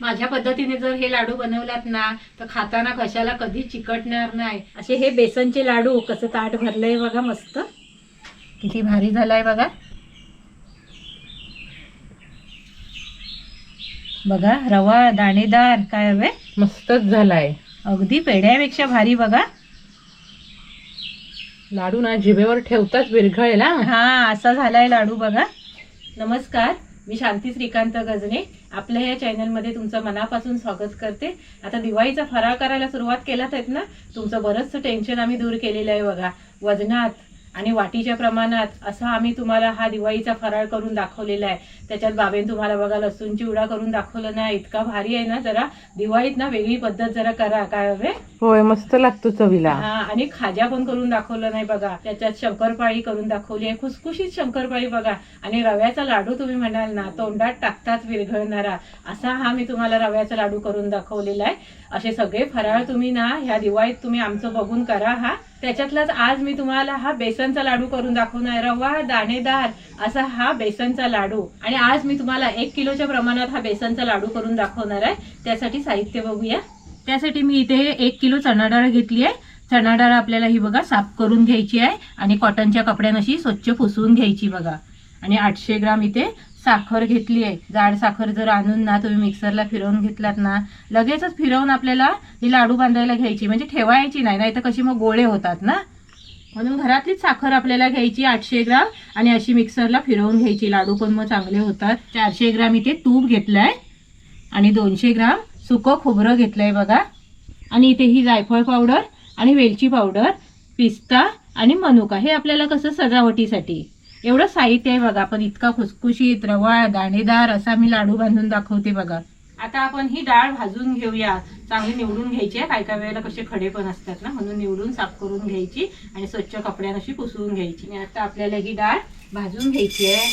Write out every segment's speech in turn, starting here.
माझ्या पद्धतीने जर हे लाडू बनवलात ना तर खाताना कशाला कधी चिकटणार नाही. असे हे बेसनचे लाडू कसं ताट भरलंय बघा मस्त. किती भारी झालाय बघा. बघा रवा दाणेदार काय हवे? मस्तच झालाय. अगदी पेढ्यापेक्षा भारी बघा. लाडू ना जिभेवर ठेवताच विरघळेल हा. हा असा झालाय लाडू बघा. नमस्कार. मी शांती श्रीकांत गजने आपल्या या चॅनलमध्ये तुमचं मनापासून स्वागत करते. आता दिवाळीचा फराळ करायला सुरुवात केलात आहेत ना? तुमचं बरंचसं टेन्शन आम्ही दूर केलेलं आहे बघा. वजनात आणि वाटीच्या प्रमाणात असा आम्ही तुम्हाला हा दिवाळीचा फराळ करून दाखवलेला आहे. त्याच्यात बाबेन तुम्हाला बघा लसूण चिवडा करून दाखवलं ना इतका भारी आहे ना जरा. दिवाळीत ना वेगळी पद्धत जरा करा काय हवे? होय मस्त लागतो चवीला. हा आणि खाजा पण करून दाखवलं नाही बघा. त्याच्यात शंकरपाळी करून दाखवली आहे खुसखुशीत शंकरपाळी बघा. आणि रव्याचा लाडू तुम्ही म्हणाल ना तोंडात टाकताच विरघळणारा. असा हा मी तुम्हाला रव्याचा लाडू करून दाखवलेला आहे. असे सगळे फराळ तुम्ही ना ह्या दिवाळीत तुम्ही आमचं बघून करा हा. त्याच्यातलाच आज मी तुम्हाला हा बेसनचा लाडू करून दाखवणार रवा दाणेदार. असा हा बेसनचा लाडू. आणि आज मी तुम्हाला एक किलोच्या प्रमाणात हा बेसनचा लाडू करून दाखवणार आहे. त्यासाठी साहित्य बघूया. त्यासाठी मी इथे एक किलो चणा डाळ घेतली आहे. चणा डाळ आपल्याला ही बघा साफ करून घ्यायची आहे. आणि कॉटनच्या कपड्यानशी अशी स्वच्छ पुसवून घ्यायची बघा. आणि आठशे ग्राम इथे साखर घेतली आहे. जाड साखर जर आणून ना तुम्ही मिक्सरला फिरवून घेतलात ना लगेचच फिरवून आपल्याला ही लाडू बांधायला घ्यायची. म्हणजे ठेवायची नाही नाही तर कशी मग गोळे होतात ना? म्हणून घरातलीच साखर आपल्याला घ्यायची आठशे ग्राम आणि अशी मिक्सरला फिरवून घ्यायची. लाडू पण मग चांगले होतात. चारशे ग्राम इथे तूप घेतलंय आणि दोनशे ग्राम सुकं खोबरं घेतलंय बघा. आणि इथे ही जायफळ पावडर आणि वेलची पावडर पिस्ता आणि मनुका. हे आपल्याला कसं सजावटीसाठी? एवढं साहित्य आहे बघा आपण इतका खुसखुशीत रवाळ दाणेदार असा मी लाडू बांधून दाखवते बघा. आता आपण ही डाळ भाजून घेऊया. चांगली निवडून घ्यायची आहे काय काय वेळेला कसे खडे पण असतात ना म्हणून निवडून साफ करून घ्यायची आणि स्वच्छ कपड्यानं अशी पुसवून घ्यायची. आणि आता आपल्याला ही डाळ भाजून घ्यायची आहे.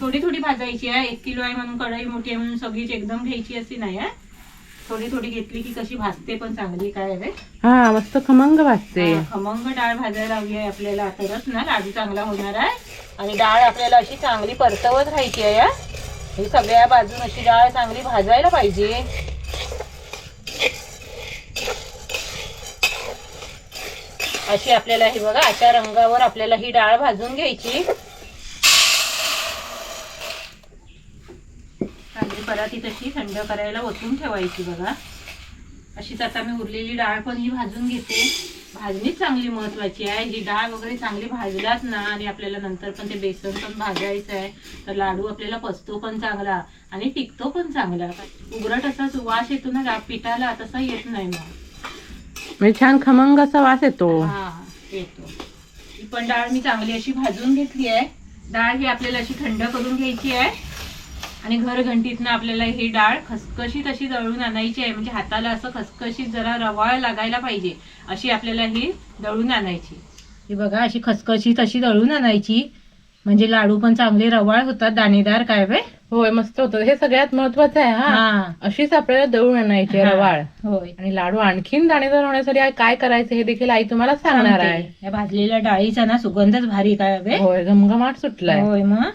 थोडी थोडी भाजायची आहे. एक किलो आहे म्हणून कढई मोठी आहे म्हणून सगळीच एकदम घ्यायची अशी नाही आहे थोडी थोडी घेतली की कशी भाजते पण चांगली काय आहे? हा मस्त खमंग वाजते हा, खमंग डाळ भाजायला हवी आहे आपल्याला. तरच ना लाडू चांगला होणार आहे. आणि डाळ आपल्याला अशी चांगली परतवत राहायची आहे हा. ही सगळ्या बाजून अशी डाळ चांगली भाजायला पाहिजे. अशी आपल्याला ही बघा अशा रंगावर आपल्याला ही डाळ भाजून घ्यायची. पराती तशी थंड करायला ओतून ठेवायची बघा. अशीच आता मी उरलेली डाळ पण ही भाजून घेते. भाजणीच चांगली महत्वाची आहे. जी डाळ वगैरे चांगली भाजलात ना आणि आपल्याला नंतर पण ते बेसन पण भाजायचं आहे तर लाडू आपल्याला पचतो पण चांगला आणि टिकतो पण चांगला. उघडट असा सुवास येतो ना पिठाला तसा येत नाही मग. म्हणजे छान खमंग असा वास येतो. हा येतो. ही पण डाळ मी चांगली अशी भाजून घेतली आहे. डाळ ही आपल्याला अशी थंड करून घ्यायची आहे. आणि घर घंटीतनं आपल्याला ही डाळ खसखशीत अशी दळून आणायची आहे. म्हणजे हाताला असं खसखशीत जरा रवाळ लागायला पाहिजे अशी आपल्याला ही दळून आणायची. ही बघा अशी खसखशीत अशी दळून आणायची. म्हणजे लाडू पण चांगले रवाळ होतात दाणेदार काय वे होय मस्त होतं. हे सगळ्यात महत्वाचं आहे हा. हा. अशीच आपल्याला दळून आणायची. रवाळ. होय. आणि लाडू आणखीन दाणेदार होण्यासाठी काय करायचं हे देखील आई तुम्हाला सांगणार आहे. या भाजलेल्या डाळीचा ना सुगंधच भारी काय वे होय घमघमाट सुटलाय. होय मग?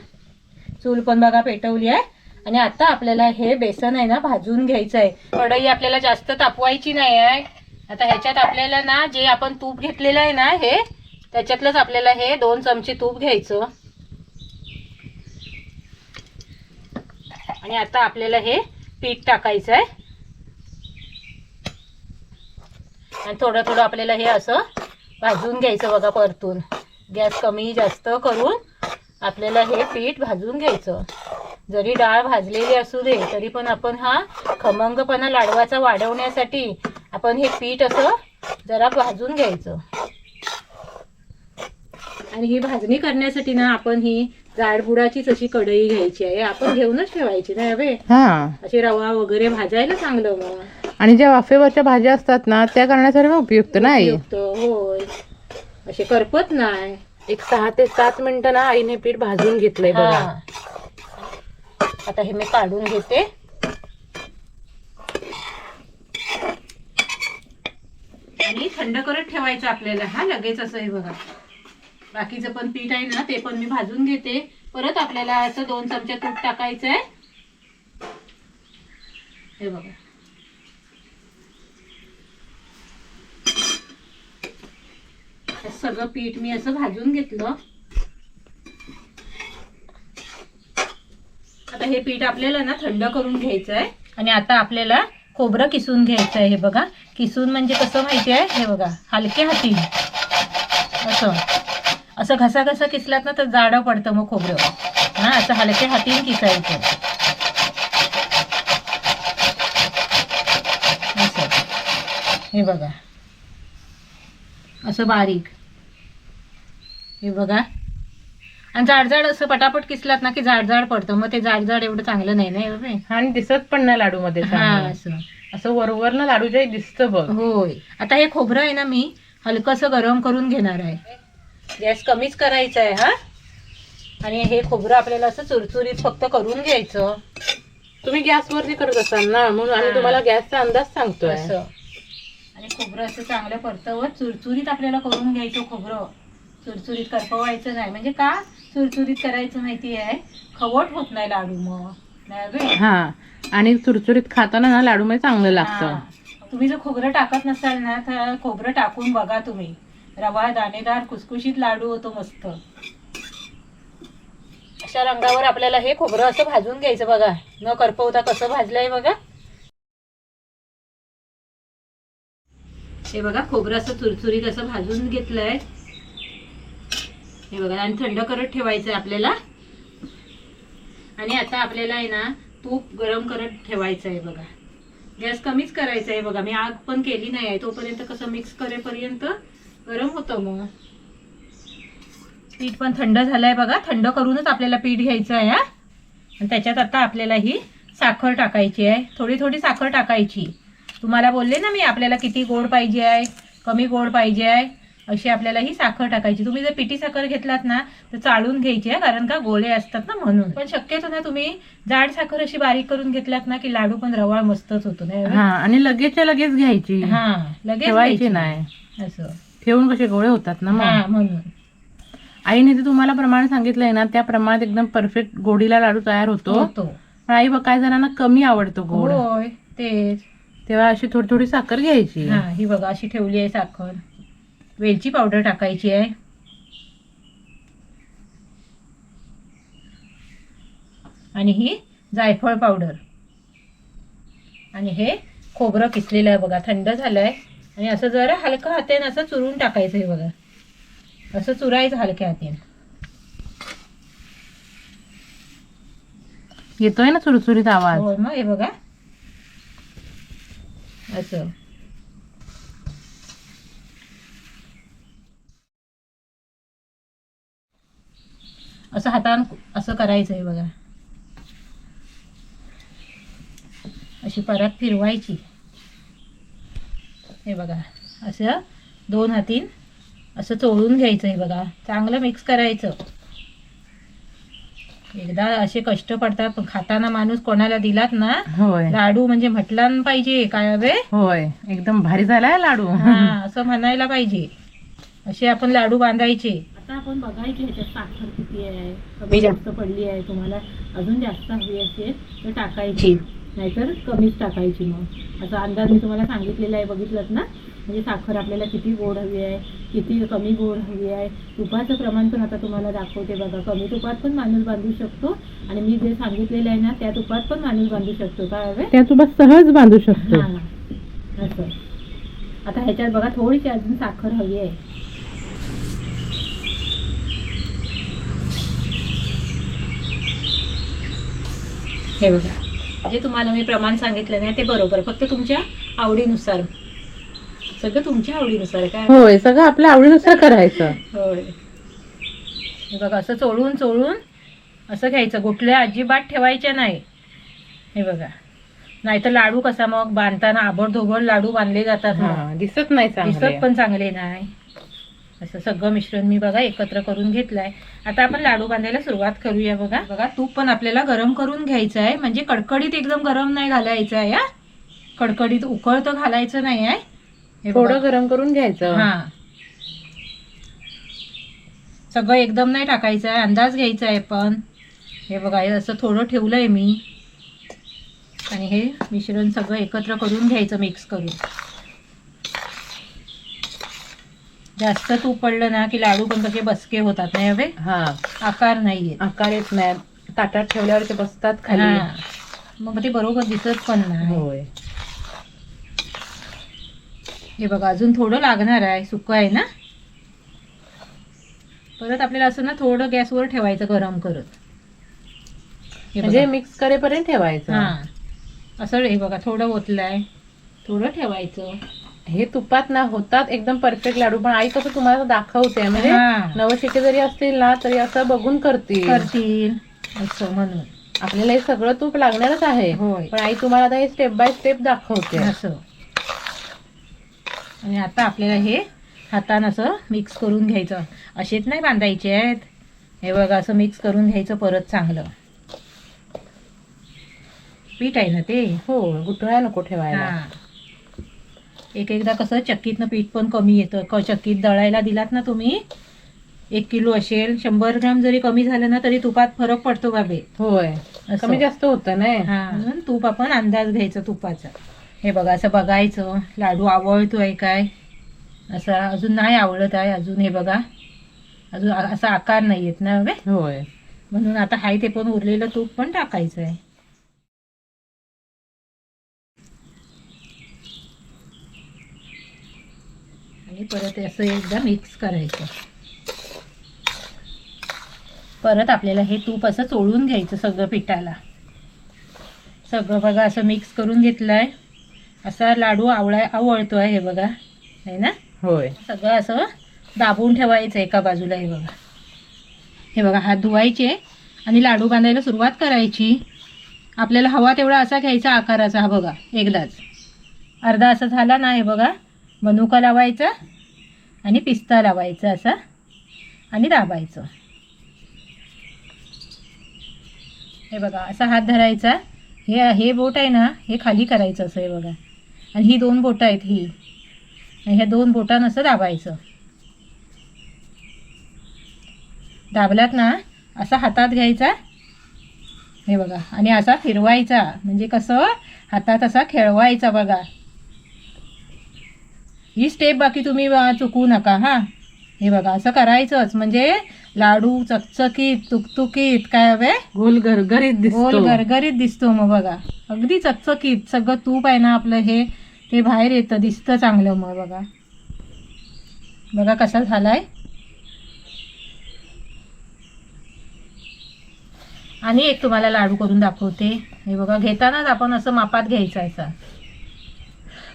चूल पण बघा पेटवली आहे. आणि आता आपल्याला हे बेसन आहे ना भाजून घ्यायचं आहे कढई आपल्याला जास्त तापवायची नाही आहे. आता ह्याच्यात आपल्याला ना जे आपण तूप घेतलेलं आहे ना हे त्याच्यातलंच आपल्याला हे दोन चमचे तूप घ्यायचं. आणि आता आपल्याला हे पीठ टाकायचं आहे. आणि थोडं थोडं आपल्याला हे असं भाजून घ्यायचं बघा परतून. गॅस कमी जास्त करून आपल्याला हे पीठ भाजून घ्यायचं. जरी डाळ भाजलेली असू दे तरी पण आपण हा खमंगपणा लाडवाचा वाढवण्यासाठी आपण हे पीठ असं जरा भाजून घ्यायचं. आणि ही भाजणी करण्यासाठी ना आपण ही जाडबुडाचीच अशी कढई घ्यायची आहे. आपण घेऊनच ठेवायची ना हवे हा. अशी रवा वगैरे भाजायला चांगलं मग. आणि ज्या वाफेवरच्या भाज्या असतात ना त्या करण्यासाठी उपयुक्त नाही उपयुक्त, होय. असे करपत नाही. एक सहा ते सात मिनिटं ना आईने पीठ भाजून घेतलंय बघा. आता हे मी काढून घेते. आणि थंड करत ठेवायचं आपल्याला. हा लगेच असं हे बघा. बाकीचं पण पीठ आहे ना ते पण मी भाजून घेते. परत आपल्याला असं दोन चमचे तूप टाकायचं आहे हे बघा. सगळं पीठ मी असं भाजून घेतलं. आता हे पीठ आपल्याला ना थंड करून घ्यायचं आहे आणि आता आपल्याला खोबरं किसून घ्यायचं आहे हे बघा. किसून म्हणजे कसं माहिती आहे हे बघा हलके हाती असं. असं घसा घसा किसलात ना तर जाडं पडतं मग खोबरं. हा असं हलके हातीने किसायचं. असं. हे बघा. असं बारीक. हे बघा. आणि जाडजाड असं पटापट किसलात ना की जाडजाड पडतं. मग ते जाडजाड एवढं चांगलं नाही ना एवढं? आणि दिसत पण नाही लाडू मध्ये असं. असं वरवर ना लाडू जे दिसतं बघ. होय. आता हे खोबरं आहे ना मी हलकंसं गरम करून घेणार आहे. गॅस कमीच करायचा आहे हा? आणि हे खोबरं आपल्याला असं चुरचुरीत फक्त करून घ्यायचं. तुम्ही गॅसवरती करत असाल ना म्हणून आम्ही. तुम्हाला गॅसचा अंदाज सांगतोय. असं. आणि खोबरं असं चांगलं परतवत चुरचुरीत आपल्याला करून घ्यायचं खोबरं. चुरचुरीत करपवायचं नाही. म्हणजे का? चुरचुरीत करायचं माहिती आहे खवट होत नाही लाडू मग. नाही? हा आणि चुरचुरीत खाताना ना लाडू मध्ये चांगलं लागतं. तुम्ही जर खोबरं टाकत नसाल ना तर खोबरं टाकून बघा तुम्ही. रवा दाणेदार खुसखुशीत लाडू होतो मस्त. अशा रंगावर आपल्याला हे खोबरं असं भाजून घ्यायचं बघा. न करपवता कसं भाजलंय बघा. हे बघा खोबरं असं चुरचुरीत असं भाजून घेतलंय. हे बघा आणि थंड करत ठेवायचं आहे आपल्याला. आणि आता आपल्याला आहे ना तूप गरम करत ठेवायचं आहे बघा. गॅस कमीच करायचा आहे बघा. मी आग पण केली नाही आहे. तोपर्यंत कसं मिक्स करेपर्यंत गरम होतं मग. पीठ पण थंड झालंय बघा. थंड करूनच आपल्याला पीठ घ्यायचं आहे हा. आणि त्याच्यात आता आपल्याला ही साखर टाकायची आहे. थोडी थोडी साखर टाकायची. तुम्हाला बोलले ना मी आपल्याला किती गोड पाहिजे आहे कमी गोड पाहिजे आहे. अशी आपल्याला ही साखर टाकायची. तुम्ही जर पिठी साखर घेतलात ना तर चाळून घ्यायची आहे कारण का गोळे असतात ना म्हणून. पण शक्यतो ना तुम्ही जाड साखर अशी बारीक करून घेतलात ना की लाडू पण रवाळ मस्तच होतो हा आणि लगेचच्या लगेच घ्यायची. हा लगेच ठेवायची घ्यायची. नाही. असं. ठेवून कसे गोळे होतात ना हा म्हणून. आईने ते तुम्हाला प्रमाण सांगितलंय ना त्या प्रमाणात एकदम परफेक्ट गोडीला लाडू तयार होतो. होतो. पण आई बघ काय जणांना कमी आवडतो गोड. होय तेच. तेव्हा अशी थोडी थोडी साखर घ्यायची. हा ही बघा अशी ठेवली आहे साखर. वेलची पावडर टाकायची आहे. आणि ही जायफळ पावडर. आणि हे खोबरं किसलेलं आहे बघा थंड झालंय. आणि असं जरा हलकं हाताने असं चुरून टाकायचं आहे बघा. असं चुरायचं हलक्या हाताने. येतोय ना चुरचुरीत आवाज? होय मग हे बघा. असं. असं हातान असं करायचं आहे बघा. अशी परत फिरवायची. हे बघा असं दोन हातीन असं चोळून घ्यायचं आहे बघा. चांगलं मिक्स करायचं. एकदा असे कष्ट पडतात पण खाताना माणूस कोणाला दिलात ना होय. लाडू म्हणजे म्हटला पाहिजे काय हवे होय. एकदम भारी झालाय लाडू. हा असं म्हणायला पाहिजे. असे आपण लाडू बांधायचे. आता आपण बघायचे ह्याच्यात साखर किती आहे? कमी जास्त पडली आहे तुम्हाला अजून जास्त हवी असेल तर टाकायची. नाहीतर कमीच टाकायची मग. असा अंदाज मी तुम्हाला सांगितलेला आहे बघितलं ना? म्हणजे साखर आपल्याला किती गोड हवी आहे किती कमी गोड हवी आहे. तुपाचं प्रमाण पण आता तुम्हाला दाखवते बघा. कमी तुपात पण माणूस बांधू शकतो आणि मी जे सांगितलेलं आहे ना त्या तुपात पण माणूस बांधू शकतो काय हवे? त्या तुला सहज बांधू शकतो. हा असं. आता ह्याच्यात बघा थोडीशी अजून साखर हवी आहे. हे बघा. जे तुम्हाला मी प्रमाण सांगितलं नाही ते बरोबर. फक्त तुमच्या आवडीनुसार. सगळं तुमच्या आवडीनुसार काय होय सगळं आपल्या आवडीनुसार करायचं. होय. हे बघा असं चोळून चोळून असं घ्यायचं. गुटल्या अजिबात ठेवायच्या नाही. हे बघा. नाहीतर लाडू कसा मग? बांधताना आबडधोबड लाडू बांधले जातात मग. दिसत नाही दिसत पण चांगले नाही. असं सगळं मिश्रण मी बघा एकत्र करून घेतलंय. आता आपण लाडू बांधायला सुरुवात करूया बघा. बघा तूप पण आपल्याला गरम करून घ्यायचं आहे. म्हणजे कडकडीत एकदम गरम नाही घालायचं आहे हा? कडकडीत उकळतं घालायचं नाही आहे. हे. थोडं गरम करून घ्यायचं. हा. सगळं एकदम नाही टाकायचं आहे अंदाज घ्यायचा आहे पण. हे बघा असं थोडं ठेवलंय मी. आणि हे मिश्रण सगळं एकत्र करून घ्यायचं मिक्स करून. जास्त तूप पडलं ना की लाडू पण कसे बसके होतात नाही हवे? हा. आकार नाही येत आकार येत नाही. ताटात ठेवल्यावर ते बसतात खाली. मग ते बरोबर दिसत पण नाही. होय. हे बघा अजून थोडं लागणार आहे सुकं आहे ना? परत आपल्याला असं ना थोडं गॅसवर ठेवायचं गरम करत. म्हणजे. मिक्स करेपर्यंत ठेवायचं. हा. असं हे बघा थोडं ओतलंय. थोडं ठेवायचं. हे तुपात ना होतात एकदम परफेक्ट लाडू पण आई कसं तुम्हाला दाखवते. म्हणजे. नवशिके जरी असतील ना तरी असं बघून करतील. करतील. असं म्हणून. आपल्याला हे सगळं तूप लागणारच आहे. पण आई तुम्हाला आता हे स्टेप बाय स्टेप दाखवते. असं. आणि आता आपल्याला हे हातानं असं मिक्स करून घ्यायचं. असेच नाही बांधायचे आहेत. हे बघा असं मिक्स करून घ्यायचं परत चांगलं. पीठ आहे ना ते? हो गुठळ्या नको ठेवायला. एक एकदा कसं चक्कीतनं पीठ पण कमी येतं. क चक्कीत दळायला दिलात ना तुम्ही एक किलो असेल शंभर ग्राम जरी कमी झालं ना तरी तुपात फरक पडतो बाबे. होय. कमी जास्त होतं नाही हा. म्हणून तूप आपण अंदाज घ्यायचा तुपाचा. हे बघा असं बघायचं. लाडू आवळतोय काय? असं अजून नाही आवळत आहे अजून हे बघा. अजून असा आकार नाही येत ना हवे होय. म्हणून आता हाय ते पण उरलेलं तूप पण टाकायचं आहे आणि परत असं एकदा मिक्स करायचं. परत आपल्याला हे तूप असं चोळून घ्यायचं सगळं पिठाला. सगळं बघा असं मिक्स करून घेतलंय. असा लाडू आवळाय आवळतोय हे बघा. आहे ना? होय. सगळं असं दाबून ठेवायचं एका बाजूला हे बघा. हे बघा हात धुवायचे आणि लाडू बांधायला सुरुवात करायची. आपल्याला हवा तेवढा असा घ्यायचा आकाराचा हा बघा एकदाच. अर्धा असा झाला ना हे बघा. मनुका लावायचा आणि पिस्ता लावायचा असा आणि दाबायचं. हे बघा असा हात धरायचा. हे हे बोट आहे ना हे खाली करायचं असं हे बघा. आणि ही दोन बोटं आहेत ही. आणि ह्या दोन बोटान असं दाबायचं. दाबलात ना असा हातात घ्यायचा. हे बघा आणि असा फिरवायचा. म्हणजे कसं? हातात असा खेळवायचा बघा. ही स्टेप बाकी तुम्ही अं, चुकवू नका हा. हे बघा असं करायचंच. म्हणजे लाडू चकचकीत तुकतुकीत काय हवे? गोल गरगरीत गोल दिसतो गरगरीत दिसतो मग बघा. अगदी चकचकीत सगळं तूप आहे ना आपलं हे ते बाहेर येतं दिसतं चांगलं मग बघा. बघा कसा झालाय. आणि एक तुम्हाला लाडू करून दाखवते. हे बघा घेतानाच आपण असं मापात घ्यायचं असा.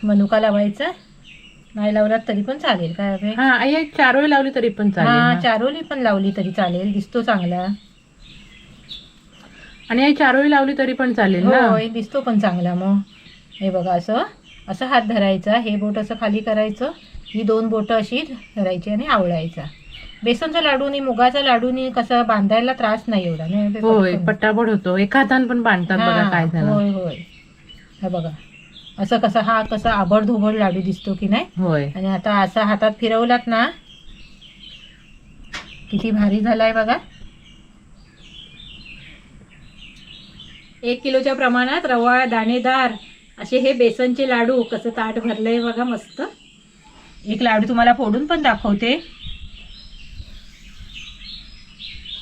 मनुका लावायचा. नाही लावलात तरी पण चालेल काय हवे हा आई चारोळी लावली तरी पण चालेल हा हा. चारोली पण लावली तरी चालेल दिसतो चांगला. आणि आई चारोळी लावली तरी पण चालेल ना. होय दिसतो पण चांगला मग. हे बघा असं असं हात धरायचा हे बोट असं खाली करायचं ही दोन बोटं अशी धरायची आणि आवळायचा. बेसनचा लाडूनी मुगाचा लाडूनी कसं बांधायला त्रास नाही एवढा नाही? हे होय पटकन. पट्टापट होतो. एका हातान पण बांधतात बघा हा, काय झालं. होय होय. हे बघा. असं कसं हा कसा आबडधोबड लाडू दिसतो की नाही? होय. आणि आता असा हातात फिरवलात ना किती भारी झालाय बघा. एक किलोच्या प्रमाणात रवा दाणेदार असे हे बेसनचे लाडू कसं ताट भरलंय बघा मस्त. एक लाडू तुम्हाला फोडून पण दाखवते.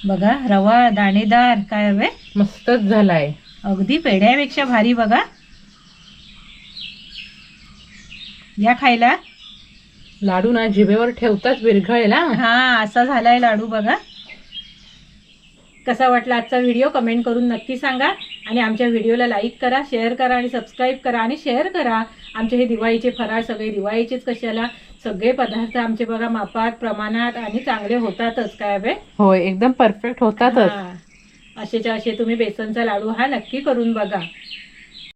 बघा रवा दाणेदार काय हवे? मस्तच झालाय. अगदी पेढ्यापेक्षा भारी बघा. या खायला. लाडू ना जिभेवर ठेवताच विरघळेल हा. हा असा झालाय लाडू बघा. कसा वाटला आजचा व्हिडिओ कमेंट करून नक्की सांगा आणि आमच्या व्हिडिओला लाईक करा शेअर करा आणि सबस्क्राईब करा आणि शेअर करा. आमचे हे दिवाळीचे फराळ सगळे दिवाळीचेच कशाला? सगळे पदार्थ आमचे बघा मापात प्रमाणात आणि चांगले होतातच काय बे? होय एकदम परफेक्ट होतातच. हा. असेच्या असे तुम्ही बेसनचा लाडू हा नक्की करून बघा.